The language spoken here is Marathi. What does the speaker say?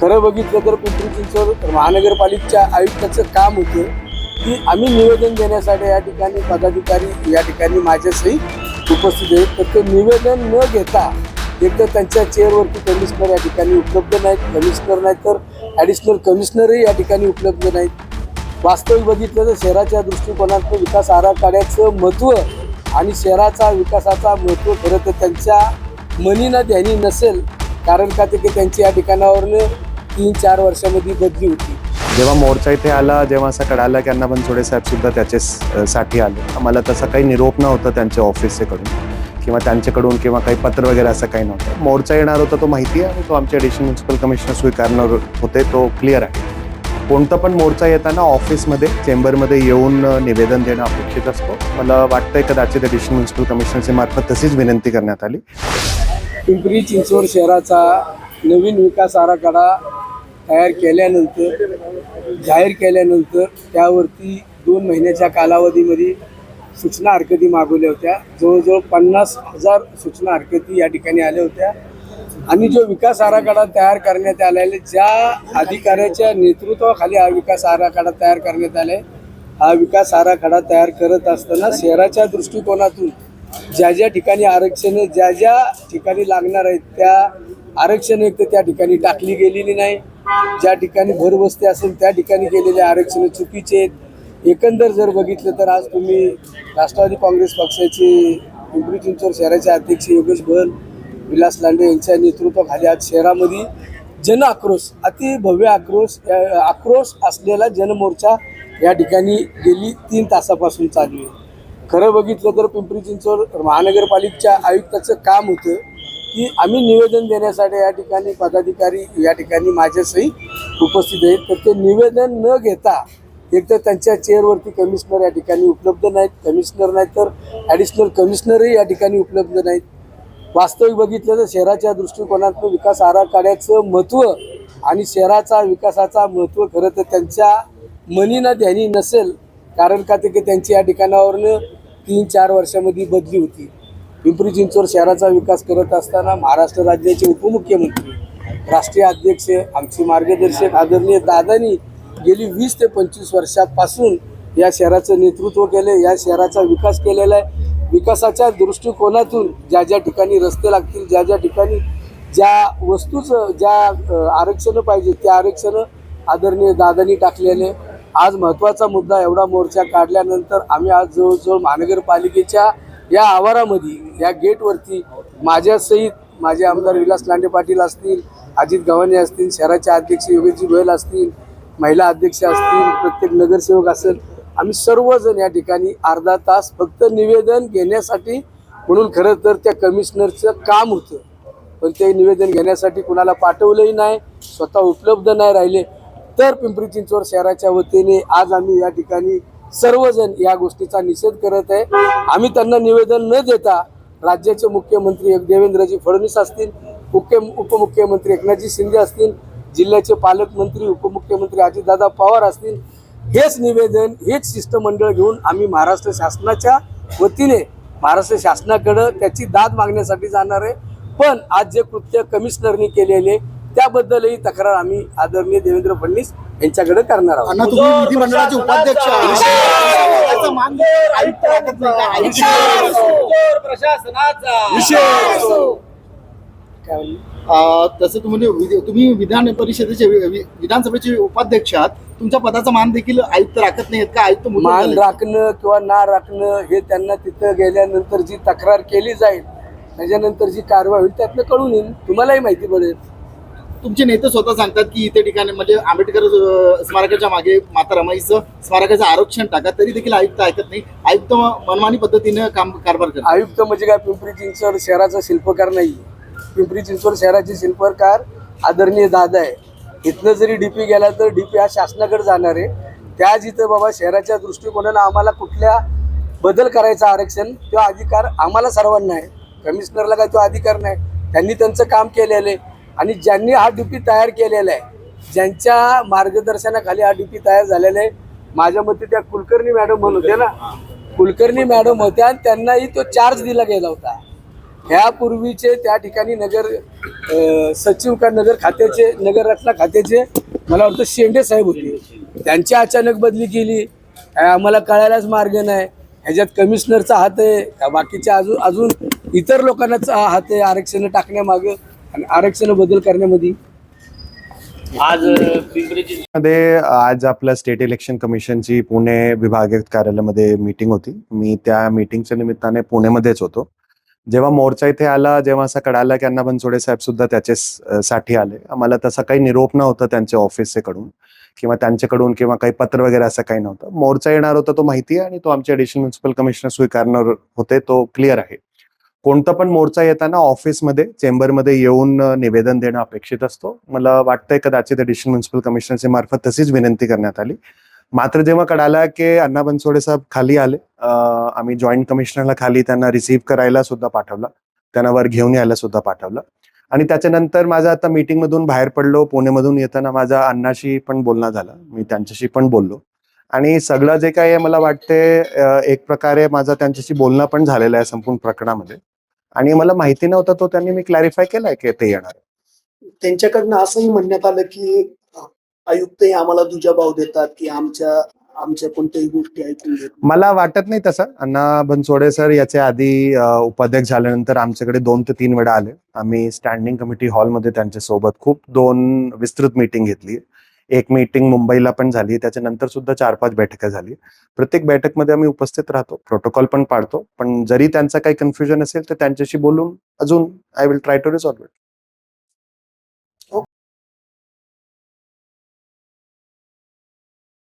खरं बघितलं तर पिंपरी चिंचवड महानगरपालिकेच्या आयुक्ताचं काम होतं की आम्ही निवेदन देण्यासाठी या ठिकाणी पदाधिकारी या ठिकाणी माझ्यासहित उपस्थित आहेत. तर ते निवेदन न घेता एक तर त्यांच्या चेअरवरती कमिशनर या ठिकाणी उपलब्ध नाहीत. कमिशनर नाहीत तर ॲडिशनल कमिशनरही या ठिकाणी उपलब्ध नाहीत. वास्तविक बघितलं तर शहराच्या दृष्टिकोनातून विकास आराखड्याचं महत्त्व आणि शहराचा विकासाचा महत्त्व खरं तर त्यांच्या मनीना ध्यानी नसेल. कारण का ते की त्यांची या ठिकाणावरनं तीन चार वर्षामध्ये बदली होती. जेव्हा मोर्चा इथे आला जेव्हा असं कळालं की अण्णा बनसोडे साहेब सुद्धा त्याचे साठी आले. आम्हाला तसा काही निरोप नव्हता त्यांच्या ऑफिसचे कडून किंवा त्यांच्याकडून किंवा काही पत्र वगैरे असं काही नव्हतं. मोर्चा येणार होता तो माहिती आहे आणि तो आमचे ॲडिशनल म्युन्सिपल कमिशनर स्वीकारणार होते तो क्लिअर आहे. कोणता पण मोर्चा येताना ऑफिसमध्ये चेंबरमध्ये येऊन निवेदन देणं अपेक्षित असतो. मला वाटतंय कदाचित ॲडिशनल म्युन्सिपल कमिशनरच्या मार्फत तशीच विनंती करण्यात आली. पिंपरी चिंचवड शहराचा नवीन विकास आराखडा तयार केल्यानंतर जाहीर केल्यानंतर त्यावरती दोन महिन्याच्या कालावधीमध्ये सूचना हरकती मागवल्या होत्या. जवळजवळ पन्नास हजार सूचना हरकती या ठिकाणी आल्या होत्या. आणि जो विकास आराखडा तयार करण्यात आलेला ज्या अधिकाऱ्याच्या नेतृत्वाखाली हा विकास आराखडा तयार करण्यात आला आहे हा विकास आराखडा तयार करत असताना शहराच्या दृष्टिकोनातून ज्या ज्या ठिकाणी आरक्षणं ज्या ज्या ठिकाणी लागणार आहेत त्या आरक्षण एक तर त्या ठिकाणी टाकली गेलेली नाही. ज्या ठिकाणी भरवस्ती असेल त्या ठिकाणी केलेले आरक्षण चुकीचे आहेत. एकंदर जर बघितलं तर आज तुम्ही राष्ट्रवादी काँग्रेस पक्षाचे पिंपरी चिंचवड शहराचे अध्यक्ष योगेश बल विलास लांडे यांच्या नेतृत्वाखाली आज शहरामध्ये जन आक्रोश अति भव्य आक्रोश आक्रोश असलेला जनमोर्चा या ठिकाणी गेली तीन तासापासून चालू आहे. खरं बघितलं तर पिंपरी चिंचवड महानगरपालिकेच्या आयुक्ताचं काम होतं. की आम्ही निवेदन देण्यासाठी या ठिकाणी पदाधिकारी या ठिकाणी माझ्यासही उपस्थित आहेत. तर ते निवेदन न घेता एक तर त्यांच्या चेअरवरती कमिशनर या ठिकाणी उपलब्ध नाहीत. कमिशनर नाहीत तर ॲडिशनल कमिशनरही या ठिकाणी उपलब्ध नाहीत. वास्तविक बघितलं तर शहराच्या दृष्टिकोनातून विकास आराखड्याचं महत्त्व आणि शहराचा विकासाचा महत्त्व खरं तर त्यांच्या मनीना ध्यानी नसेल. कारण का? ते की त्यांची या ठिकाणावरनं तीन चार वर्षामध्ये बदली होती. पिंपरी चिंचवड शहराचा विकास करत असताना महाराष्ट्र राज्याचे उपमुख्यमंत्री राष्ट्रीय अध्यक्ष आमचे मार्गदर्शक आदरणीय दादानी गेली वीस ते पंचवीस वर्षापासून या शहराचं नेतृत्व केलं या शहराचा विकास केलेला आहे. विकासाच्या दृष्टिकोनातून ज्या ज्या ठिकाणी रस्ते लागतील ज्या ज्या ठिकाणी ज्या वस्तूचं ज्या आरक्षणं पाहिजे त्या आरक्षणं आदरणीय दादानी टाकलेले आज महत्त्वाचा मुद्दा एवढा मोर्चा काढल्यानंतर आम्ही आज जवळजवळ महानगरपालिकेच्या या आवारामध्ये या गेटवरती माझ्यासहित माझे आमदार विलास लांडे पाटील असतील अजित गव्हाणे असतील शहराचे अध्यक्ष योगेशजी गोयल असतील महिला अध्यक्ष असतील प्रत्येक नगरसेवक असेल आम्ही सर्वजण या ठिकाणी अर्धा तास फक्त निवेदन घेण्यासाठी म्हणून खरं तर त्या कमिशनरचं काम होतं. पण ते निवेदन घेण्यासाठी कुणाला पाठवलंही नाही स्वतः उपलब्ध नाही राहिले. तर पिंपरी चिंचवड शहराच्या वतीने आज आम्ही या ठिकाणी सर्वजण या गोष्टीचा निषेध करत आहे. आम्ही त्यांना निवेदन न देता राज्याचे मुख्यमंत्री एक देवेंद्रजी फडणवीस असतील मुख्य उपमुख्यमंत्री एकनाथजी शिंदे असतील जिल्ह्याचे पालकमंत्री उपमुख्यमंत्री अजितदादा पवार असतील हेच निवेदन हेच शिष्टमंडळ घेऊन आम्ही महाराष्ट्र शासनाच्या वतीने महाराष्ट्र शासनाकडं त्याची दाद मागण्यासाठी जाणार आहे. पण आज जे कृत्य कमिशनरनी केलेले त्याबद्दलही तक्रार आम्ही आदरणीय देवेंद्र फडणवीस यांच्याकडे करणार आहोत. अण्णा तुम्ही विधिमंडळाचे उपाध्यक्ष तसं तुम्ही विधी- तुम्ही विधान परिषदेचे विधानसभेचे उपाध्यक्ष आहात. तुमच्या पदाचा मान देखील आयुक्त राखत नाहीत का? आयुक्त मान? राखणं किंवा ना राखणं हे त्यांना तिथं गेल्यानंतर जी तक्रार केली जाईल त्याच्यानंतर जी कारवाई होईल त्यातनं कळून येईल. तुम्हालाही माहिती पडेल. तुमचे नेते स्वतः सांगतात की इथे ठिकाणी म्हणजे आंबेडकर स्मारकाच्या मागे माता रमाईचं स्मारकाचं आरक्षण टाका तरी देखील आयुक्त ऐकत नाही. आयुक्त मनमानी पद्धतीनं काम कारभार करतात. आयुक्त म्हणजे काय? पिंपरी चिंचवड शहराचा शिल्पकार नाही. पिंपरी चिंचवड शहराचे शिल्पकार आदरणीय दादा आहे. इथनं जरी डीपी गेला तर डीपी हा शासनाकडे जाणार आहे. त्या जिथं बाबा शहराच्या दृष्टिकोनानं आम्हाला कुठल्या बदल करायचा आरक्षण तो अधिकार आम्हाला सर्वांना आहे. कमिशनरला काय तो अधिकार नाही. त्यांनी त्यांचं काम केलेलं आहे. आणि ज्यांनी हा डीपी तयार केलेला आहे ज्यांच्या मार्गदर्शनाखाली हा डीपी तयार झालेला आहे माझ्या मते त्या कुलकर्णी मॅडम म्हणून होत्या ना कुलकर्णी मॅडम होत्या आणि त्यांनाही तो चार्ज दिला गेला होता. ह्यापूर्वीचे त्या ठिकाणी नगर सचिव का नगर खात्याचे नगर रचना खात्याचे मला वाटतं शेंडे साहेब होते. त्यांची अचानक बदली केली. आम्हाला कळायलाच मार्ग नाही. ह्याच्यात कमिशनरचा हात आहे बाकीच्या अजून अजून इतर लोकांनाचा हात आहे आरक्षण टाकण्यामागं. आणि आरक्षण बदल करण्यामध्ये? आज मध्ये आज आपल्या स्टेट इलेक्शन कमिशनची पुणे विभागीय कार्यालयामध्ये मीटिंग होती. मी त्या मीटिंगच्या निमित्ताने पुणेमध्येच होतो. जेव्हा मोर्चा इथे आला जेव्हा असं कळालं की अण्णा बनसोडे साहेब सुद्धा त्याचे साठी आले. आम्हाला तसा काही निरोप नव्हता त्यांच्या ऑफिसचे कडून किंवा त्यांच्याकडून किंवा काही पत्र वगैरे असं काही नव्हतं. मोर्चा येणार होता तो माहिती आहे आणि तो आमचे ॲडिशनल म्युन्सिपल कमिशनर स्वीकारणार होते तो क्लिअर आहे. कोणता पण मोर्चा येताना ऑफिसमध्ये चेंबरमध्ये येऊन निवेदन देणं अपेक्षित असतो. मला वाटतंय कदाचित ॲडिशनल म्युन्सिपल कमिशनरच्या मार्फत तशीच विनंती करण्यात आली. मात्र जेव्हा कळाला की अण्णा बनसोडे साहेब खाली आले आम्ही जॉईंट कमिशनरला खाली त्यांना रिसीव्ह करायला सुद्धा पाठवलं. त्यांना वर घेऊन यायला सुद्धा पाठवलं. आणि त्याच्यानंतर माझा आता मीटिंग मधून बाहेर पडलो पुणेमधून येताना माझा अण्णाशी पण बोलणं झालं. मी त्यांच्याशी पण बोललो. आणि सगळं जे काही आहे मला वाटते एक प्रकारे माझं त्यांच्याशी बोलणं पण झालेलं आहे संपूर्ण प्रकरणामध्ये. आणि मला माहिती नव्हतं तो त्यांनी मी क्लॅरिफाय केलाय की ते येणार. त्यांच्याकडनं असंही म्हणण्यात आलं की आयुक्त हे आम्हाला दुजाभाव देतात की आमच्या आमच्या कोणत्याही गोष्टी ऐकून. मला वाटत नाही तसं अण्णा बनसोडे सर याच्या आधी उपाध्यक्ष झाल्यानंतर आमच्याकडे दोन ते तीन वेळा आले आम्ही स्टँडिंग कमिटी हॉलमध्ये त्यांच्यासोबत खूप दोन विस्तृत मीटिंग घेतली एक मीटिंग मुंबईला पण झाली त्याच्यानंतर सुद्धा चार पाच बैठका झाली. प्रत्येक बैठकमध्ये आम्ही उपस्थित राहतो प्रोटोकॉल पण पाळतो पण जरी त्यांचं काही कन्फ्युजन असेल तर त्यांच्याशी बोलून अजून I will try to resolve it